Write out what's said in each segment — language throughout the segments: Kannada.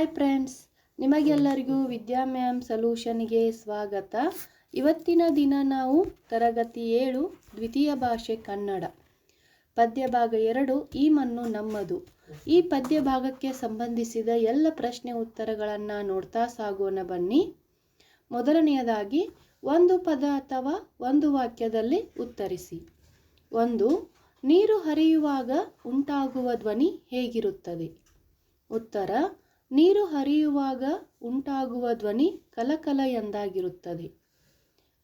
ಹಾಯ್ ಫ್ರೆಂಡ್ಸ್ ನಿಮಗೆಲ್ಲರಿಗೂ ವಿದ್ಯಾ ಮ್ಯಾಮ್ ಸೊಲ್ಯೂಷನ್ಗೆ ಸ್ವಾಗತ. ಇವತ್ತಿನ ದಿನ ನಾವು ತರಗತಿ ಏಳು, ದ್ವಿತೀಯ ಭಾಷೆ ಕನ್ನಡ. ಪದ್ಯ ಭಾಗ ಎರಡು, ಈ ಮಣ್ಣು ನಮ್ಮದು. ಈ ಪದ್ಯ ಭಾಗಕ್ಕೆ ಸಂಬಂಧಿಸಿದ ಎಲ್ಲ ಪ್ರಶ್ನೆ ಉತ್ತರಗಳನ್ನು ನೋಡ್ತಾ ಸಾಗೋಣ ಬನ್ನಿ. ಮೊದಲನೆಯದಾಗಿ, ಒಂದು ಪದ ಅಥವಾ ಒಂದು ವಾಕ್ಯದಲ್ಲಿ ಉತ್ತರಿಸಿ. ಒಂದು, ನೀರು ಹರಿಯುವಾಗ ಉಂಟಾಗುವ ಧ್ವನಿ ಹೇಗಿರುತ್ತದೆ? ಉತ್ತರ ನೀರು ಹರಿಯುವಾಗ ಉಂಟಾಗುವ ಧ್ವನಿ ಕಲಕಲ ಎಂದಾಗಿರುತ್ತದೆ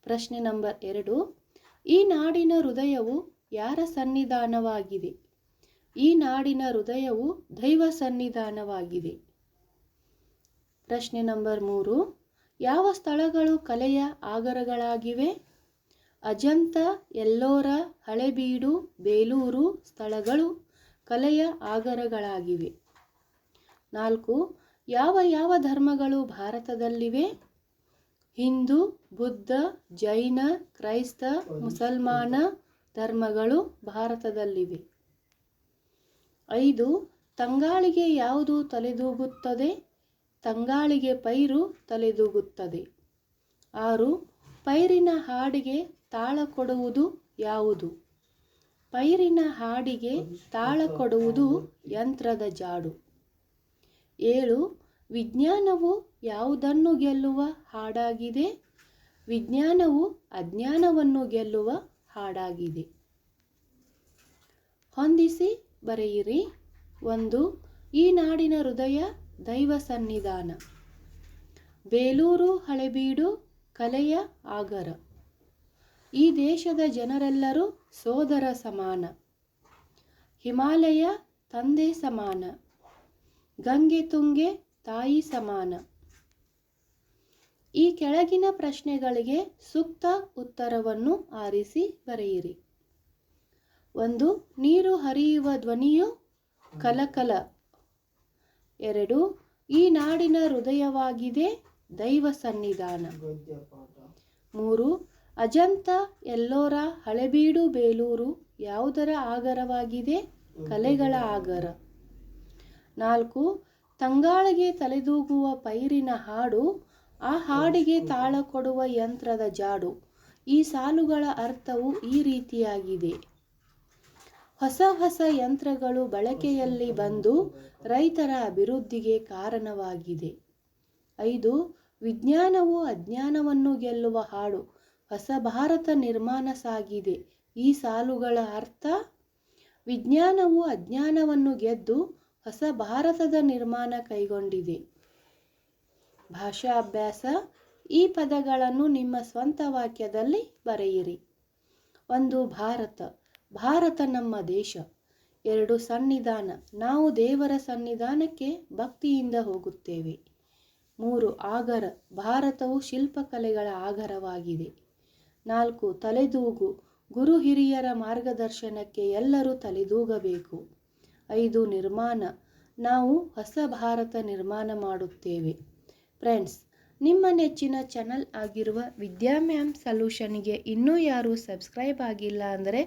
ಪ್ರಶ್ನೆ ನಂಬರ್ ಎರಡು. ಈ ನಾಡಿನ ಹೃದಯವು ಯಾರ ಸನ್ನಿಧಾನವಾಗಿದೆ? ಈ ನಾಡಿನ ಹೃದಯವು ದೈವ ಸನ್ನಿಧಾನವಾಗಿದೆ. ಪ್ರಶ್ನೆ ನಂಬರ್ ಮೂರು. ಯಾವ ಸ್ಥಳಗಳು ಕಲೆಯ ಆಗರಗಳಾಗಿವೆ? ಅಜಂತ, ಎಲ್ಲೋರ, ಹಳೆಬೀಡು, ಬೇಲೂರು ಸ್ಥಳಗಳು ಕಲೆಯ ಆಗರಗಳಾಗಿವೆ. ನಾಲ್ಕು. ಯಾವ ಯಾವ ಧರ್ಮಗಳು ಭಾರತದಲ್ಲಿವೆ? ಹಿಂದೂ, ಬುದ್ಧ, ಜೈನ, ಕ್ರೈಸ್ತ, ಮುಸಲ್ಮಾನ ಧರ್ಮಗಳು ಭಾರತದಲ್ಲಿವೆ. ಐದು, ತಂಗಾಳಿಗೆ ಯಾವುದು ತಲೆದೂಗುತ್ತದೆ? ತಂಗಾಳಿಗೆ ಪೈರು ತಲೆದೂಗುತ್ತದೆ. ಆರು, ಪೈರಿನ ಹಾಡಿಗೆ ತಾಳ ಕೊಡುವುದು ಯಾವುದು? ಪೈರಿನ ಹಾಡಿಗೆ ತಾಳ ಕೊಡುವುದು ಯಂತ್ರದ ಜಾಡು. ಏಳು, ವಿಜ್ಞಾನವು ಯಾವುದನ್ನು ಗೆಲ್ಲುವ ಹಾಡಾಗಿದೆ? ವಿಜ್ಞಾನವು ಅಜ್ಞಾನವನ್ನು ಗೆಲ್ಲುವ ಹಾಡಾಗಿದೆ. ಹೊಂದಿಸಿ ಬರೆಯಿರಿ. ಒಂದು, ಈ ನಾಡಿನ ಹೃದಯ ದೈವ ಸನ್ನಿಧಾನ. ಬೇಲೂರು ಹಳೆಬೀಡು ಕಲೆಯ ಆಗರ. ಈ ದೇಶದ ಜನರೆಲ್ಲರೂ ಸೋದರ ಸಮಾನ. ಹಿಮಾಲಯ ತಂದೆ ಸಮಾನ. ಗಂಗೆ ತುಂಗೆ ತಾಯಿ ಸಮಾನ. ಈ ಕೆಳಗಿನ ಪ್ರಶ್ನೆಗಳಿಗೆ ಸೂಕ್ತ ಉತ್ತರವನ್ನು ಆರಿಸಿ ಬರೆಯಿರಿ. ಒಂದು, ನೀರು ಹರಿಯುವ ಧ್ವನಿಯು ಕಲಕಲ. ಎರಡು, ಈ ನಾಡಿನ ಹೃದಯವಾಗಿದೆ ದೈವ ಸನ್ನಿಧಾನ. ಮೂರು, ಅಜಂತ ಎಲ್ಲೋರ ಹಳೆಬೀಡು ಬೇಲೂರು ಯಾವುದರ ಆಗರವಾಗಿದೆ? ಕಲೆಗಳ ಆಗರ. ನಾಲ್ಕು ತಂಗಾಳಿಗೆ ತಲೆದೂಗುವ ಪೈರಿನ ಹಾಡು ಆ ಹಾಡಿಗೆ ತಾಳ ಕೊಡುವ ಯಂತ್ರದ ಜಾಡು. ಈ ಸಾಲುಗಳ ಅರ್ಥವು ಈ ರೀತಿಯಾಗಿದೆ. ಹೊಸ ಹೊಸ ಯಂತ್ರಗಳು ಬಳಕೆಯಲ್ಲಿ ಬಂದು ರೈತರ ಅಭಿವೃದ್ಧಿಗೆ ಕಾರಣವಾಗಿದೆ. ಐದು ವಿಜ್ಞಾನವು ಅಜ್ಞಾನವನ್ನು ಗೆಲ್ಲುವ ಹಾಡು. ಹೊಸ ಭಾರತ ನಿರ್ಮಾಣ ಸಾಗಿದೆ. ಈ ಸಾಲುಗಳ ಅರ್ಥ ವಿಜ್ಞಾನವು ಅಜ್ಞಾನವನ್ನು ಗೆದ್ದು ಹೊಸ ಭಾರತದ ನಿರ್ಮಾಣ ಕೈಗೊಂಡಿದೆ. ಭಾಷಾ ಅಭ್ಯಾಸ ಈ ಪದಗಳನ್ನು ನಿಮ್ಮ ಸ್ವಂತ ವಾಕ್ಯದಲ್ಲಿ ಬರೆಯಿರಿ. ಒಂದು ಭಾರತ ಭಾರತ ನಮ್ಮ ದೇಶ. ಎರಡು ಸನ್ನಿಧಾನ, ನಾವು ದೇವರ ಸನ್ನಿಧಾನಕ್ಕೆ ಭಕ್ತಿಯಿಂದ ಹೋಗುತ್ತೇವೆ. ಮೂರು ಆಗರ, ಭಾರತವು ಶಿಲ್ಪಕಲೆಗಳ ಆಗರವಾಗಿದೆ. ನಾಲ್ಕು ತಲೆದೂಗು, ಗುರು ಹಿರಿಯರ ಮಾರ್ಗದರ್ಶನಕ್ಕೆ ಎಲ್ಲರೂ ತಲೆದೂಗಬೇಕು. ಐದು ನಿರ್ಮಾಣ. ನಾವು ಹೊಸ ಭಾರತ ನಿರ್ಮಾಣ ಮಾಡುತ್ತೇವೆ. ಫ್ರೆಂಡ್ಸ್, ನಿಮ್ಮ ನೆಚ್ಚಿನ ಚಾನಲ್ ಆಗಿರುವ ವಿದ್ಯಾ ಮ್ಯಾಮ್ ಸೊಲ್ಯೂಷನ್ಗೆ ಇನ್ನೂ ಯಾರೂ ಸಬ್ಸ್ಕ್ರೈಬ್ ಆಗಿಲ್ಲ ಅಂದರೆ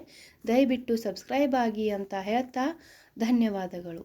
ದಯವಿಟ್ಟು ಸಬ್ಸ್ಕ್ರೈಬ್ ಆಗಿ ಅಂತ ಹೇಳ್ತಾ ಧನ್ಯವಾದಗಳು.